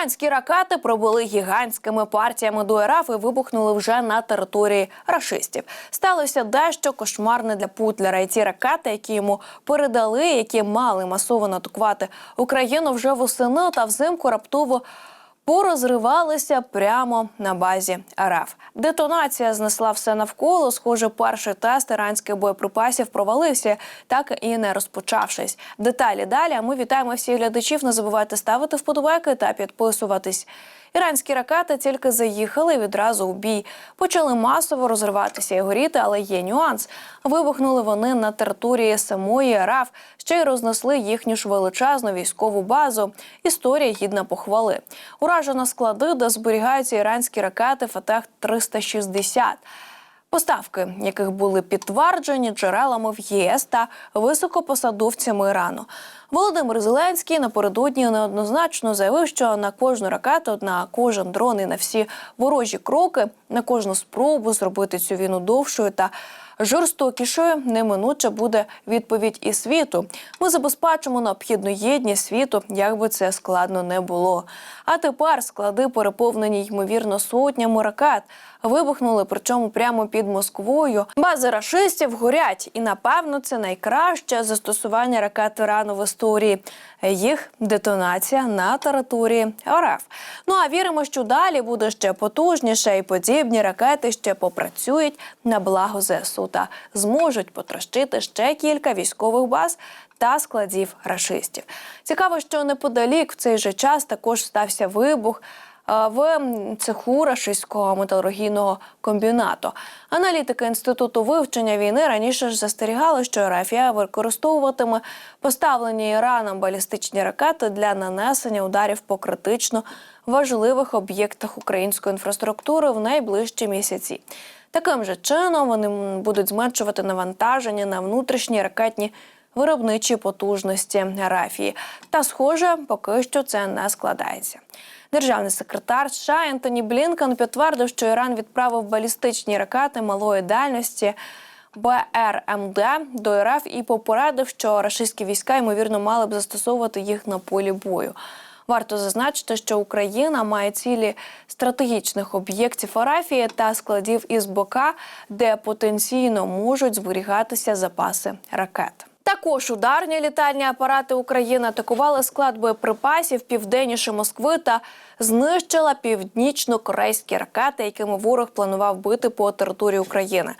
Іранські ракети пробули гігантськими партіями до РФ і вибухнули вже на території рашистів. Сталося дещо кошмарне для Путлера. І ті ракети, які йому передали, які мали масово атакувати Україну вже восени та взимку раптово. Порозривалися прямо на базі РФ. Детонація знесла все навколо. Схоже, перший тест іранських боєприпасів провалився, так і не розпочавшись. Деталі далі. Ми вітаємо всіх глядачів. Не забувайте ставити вподобайки та підписуватись. Іранські ракети тільки заїхали відразу у бій. Почали масово розриватися і горіти, але є нюанс. Вибухнули вони на території самої РФ, ще й рознесли їхню ж величезну військову базу. Історія гідна похвали. Уражено склади, де зберігаються іранські ракети Фатех 360 Поставки, яких були підтверджені джерелами в ЄС та високопосадовцями Ірану. Володимир Зеленський напередодні неоднозначно заявив, що на кожну ракету, на кожен дрон і на всі ворожі кроки, на кожну спробу зробити цю війну довшою та жорстокішою неминуче буде відповідь і світу. Ми забезпечимо необхідну єдність світу, як би це складно не було. А тепер склади переповнені ймовірно сотнями ракет. Вибухнули, причому прямо під Москвою. Бази рашистів горять, і напевно це найкраще застосування ракет Ірану в історії. Їх детонація на території РФ. Ну а віримо, що далі буде ще потужніше, і подібні ракети ще попрацюють на благо ЗСУ та зможуть потрощити ще кілька військових баз та складів рашистів. Цікаво, що неподалік в цей же час також стався вибух. В цеху рашистського металургійного комбінату аналітики інституту вивчення війни раніше ж застерігали, що Рафія використовуватиме поставлені Іраном балістичні ракети для нанесення ударів по критично важливих об'єктах української інфраструктури в найближчі місяці. Таким же чином вони будуть зменшувати навантаження на внутрішні ракетні виробничі потужності Рафії. Та, схоже, поки що це не складається. Державний секретар США Ентоні Блінкен підтвердив, що Іран відправив балістичні ракети малої дальності. БРМД до РФ і попередив, що рашистські війська ймовірно мали б застосовувати їх на полі бою. Варто зазначити, що Україна має цілі стратегічних об'єктів Арафії та складів із бока, де потенційно можуть зберігатися запаси ракет. Також ударні літальні апарати України атакували склад боєприпасів південніше Москви та знищила північно-корейські ракети, якими ворог планував бити по території України.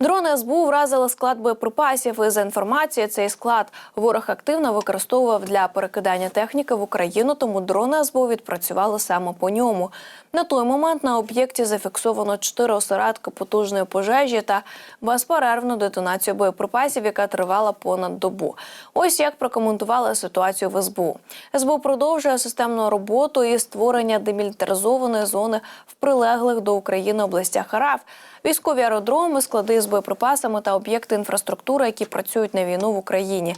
Дрони СБУ вразили склад боєприпасів. І за інформацією, цей склад ворог активно використовував для перекидання техніки в Україну, тому дрони СБУ відпрацювали саме по ньому. На той момент на об'єкті зафіксовано чотири осередки потужної пожежі та безперервну детонацію боєприпасів, яка тривала понад добу. Ось як прокоментували ситуацію в СБУ. СБУ продовжує системну роботу і створення демілітаризованої зони в прилеглих до України областях РФ. Військові аеродроми, склади з боєприпасами та об'єкти інфраструктури, які працюють на війну в Україні.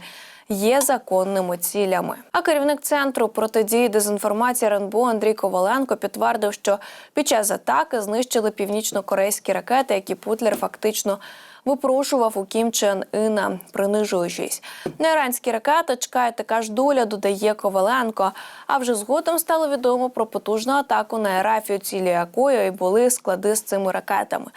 Є законними цілями. А керівник центру протидії дезінформації РНБО Андрій Коваленко підтвердив, що під час атаки знищили північно-корейські ракети, які Путлер фактично випрошував у Кім Чен Іна, принижуючись. На іранські ракети чекає така ж доля, додає Коваленко. А вже згодом стало відомо про потужну атаку на Ерафію, цілі якої і були склади з цими ракетами.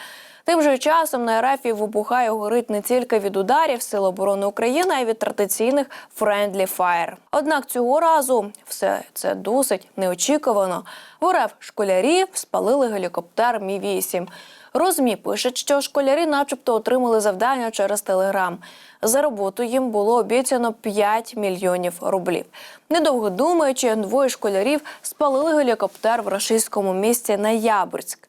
Тим же часом на Ерафії вибухає горить не тільки від ударів Сил оборони України, а й від традиційних «friendly fire». Однак цього разу все це досить неочікувано. В РФ школярі спалили гелікоптер Мі 8 Розмі пишуть, що школярі, начебто, отримали завдання через телеграм. За роботу їм було обіцяно 5 мільйонів рублів. Недовго думаючи, двоє школярів спалили гелікоптер в рашистському місті Ноябрьськ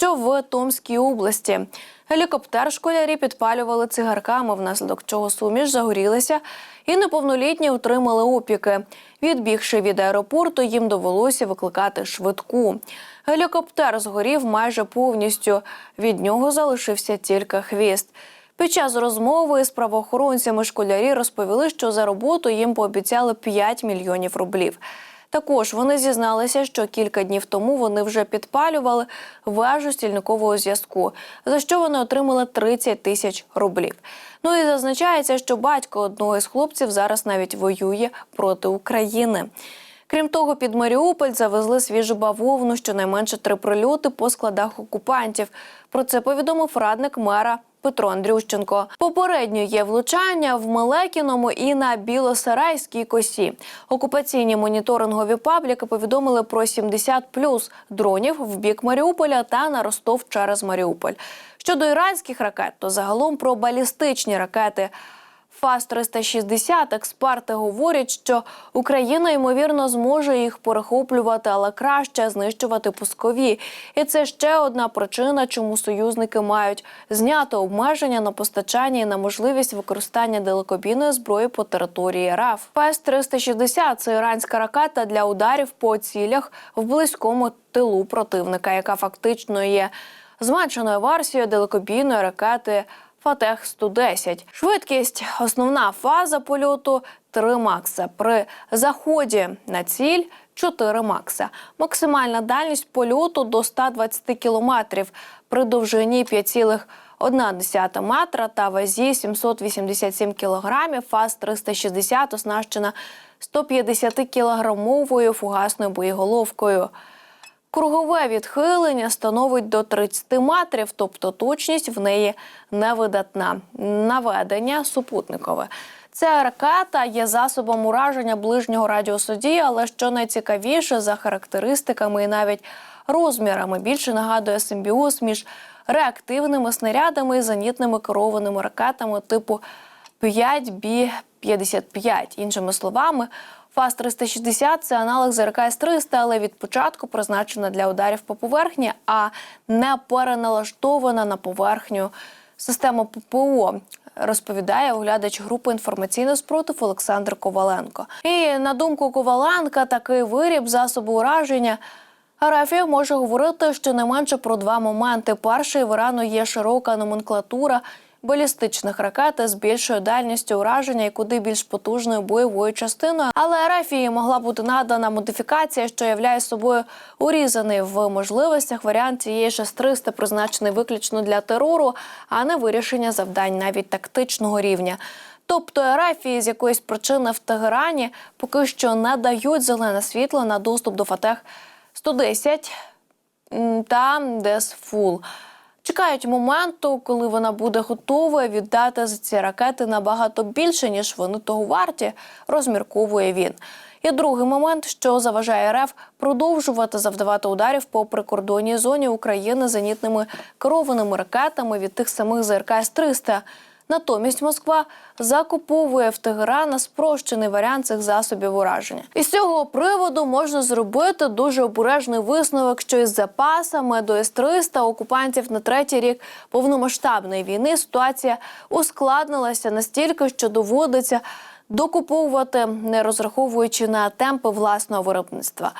що в Томській області. Гелікоптер школярі підпалювали цигарками, внаслідок чого суміш загорілася, і неповнолітні отримали опіки. Відбігши від аеропорту, їм довелося викликати швидку. Гелікоптер згорів майже повністю. Від нього залишився тільки хвіст. Під час розмови з правоохоронцями школярі розповіли, що за роботу їм пообіцяли 5 мільйонів рублів. Також вони зізналися, що кілька днів тому вони вже підпалювали вежу стільникового зв'язку, за що вони отримали 30 тисяч рублів. Ну і зазначається, що батько одного із хлопців зараз навіть воює проти України. Крім того, під Маріуполь завезли свіжу бавовну, щонайменше три прильоти по складах окупантів. Про це повідомив радник мера. Петро Андрющенко. Попередньо є влучання в Мелекіному і на Білосарайській косі. Окупаційні моніторингові пабліки повідомили про 70 плюс дронів в бік Маріуполя та на Ростов через Маріуполь. Щодо іранських ракет, то загалом про балістичні ракети. ФАС-360 експерти говорять, що Україна ймовірно зможе їх перехоплювати, але краще знищувати пускові. І це ще одна причина, чому союзники мають зняти обмеження на постачання і на можливість використання далекобійної зброї по території РФ. ФАС-360 – це іранська ракета для ударів по цілях в близькому тилу противника, яка фактично є зменшеною версією далекобійної ракети. Фатех 110 Швидкість основна фаза польоту 3 макса. При заході на ціль 4 макса. Максимальна дальність польоту до 120 кілометрів при довжині 5,1 метра та вазі 787 кілограмів. ФАС 360 оснащена 150 кілограмовою фугасною боєголовкою. Кругове відхилення становить до 30 метрів, тобто точність в неї невидатна. Наведення супутникове. Ця ракета є засобом ураження ближнього радіусу але що найцікавіше за характеристиками і навіть розмірами більше нагадує симбіоз між реактивними снарядами і зенітними керованими ракетами типу 5Б-55. Іншими словами, ФАС-360 – це аналог ЗРК С-300, але від початку призначена для ударів по поверхні, а не переналаштована на поверхню систему ППО. Розповідає оглядач групи інформаційний спротив Олександр Коваленко. І на думку Коваленка, такий виріб засобу ураження Арафія може говорити щонайменше про два моменти. Перший в Ірану є широка номенклатура балістичних ракет з більшою дальністю ураження і куди більш потужною бойовою частиною. Але Арафії могла бути надана модифікація, що являє собою урізаний в можливостях варіант цієї С-300, призначений виключно для терору, а не вирішення завдань навіть тактичного рівня. Тобто Арафії з якоїсь причини в Тегерані поки що не дають зелене світло на доступ до Фатех 110 м, та Десфул. Чекають моменту, коли вона буде готова віддати за ці ракети набагато більше, ніж вони того варті, розмірковує він. І другий момент, що заважає РФ продовжувати завдавати ударів по прикордонній зоні України зенітними керованими ракетами від тих самих ЗРК С-300. Натомість Москва закуповує в Тегерана спрощений варіант цих засобів ураження. Із цього приводу можна зробити дуже обережний висновок, що із запасами до С-300 окупантів на третій рік повномасштабної війни ситуація ускладнилася настільки, що доводиться докуповувати, не розраховуючи на темпи власного виробництва.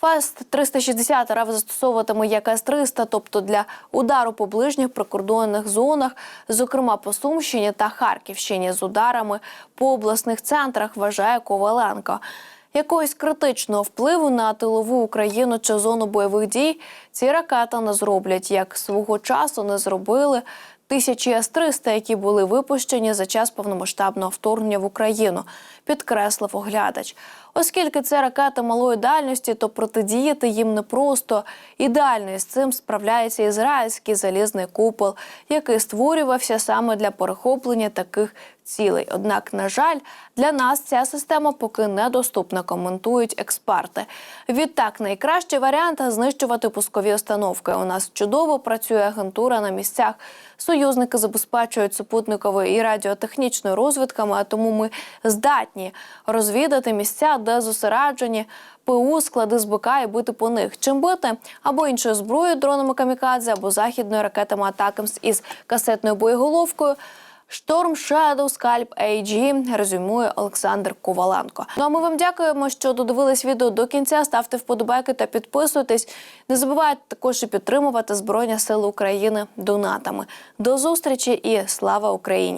ФАС 360 РФ застосовуватиме як С-300, тобто для удару по ближніх прикордонних зонах, зокрема по Сумщині та Харківщині, з ударами по обласних центрах, вважає Коваленко. Якогось критичного впливу на тилову Україну чи зону бойових дій ці ракети не зроблять, як свого часу не зробили тисячі С-300, які були випущені за час повномасштабного вторгнення в Україну, підкреслив оглядач. Оскільки це ракети малої дальності, то протидіяти їм непросто. Ідеально із цим справляється ізраїльський залізний купол, який створювався саме для перехоплення таких цілей. Однак, на жаль, для нас ця система поки недоступна, коментують експерти. Відтак, найкращий варіант знищувати пускові установки. У нас чудово працює агентура на місцях. Союзники забезпечують супутниковою і радіотехнічною розвідками, а тому ми здатні розвідати місця, де зосереджені ПУ, склади з БК і бити по них. Чим бити або іншою зброєю, дронами камікадзе, або західною ракетами Атакамс із касетною боєголовкою. Шторм Shadow Scalp AG, резюмує Олександр Коваленко. Ну а ми вам дякуємо, що додивились відео до кінця. Ставте вподобайки та підписуйтесь. Не забувайте також і підтримувати Збройні Сили України донатами. До зустрічі і слава Україні!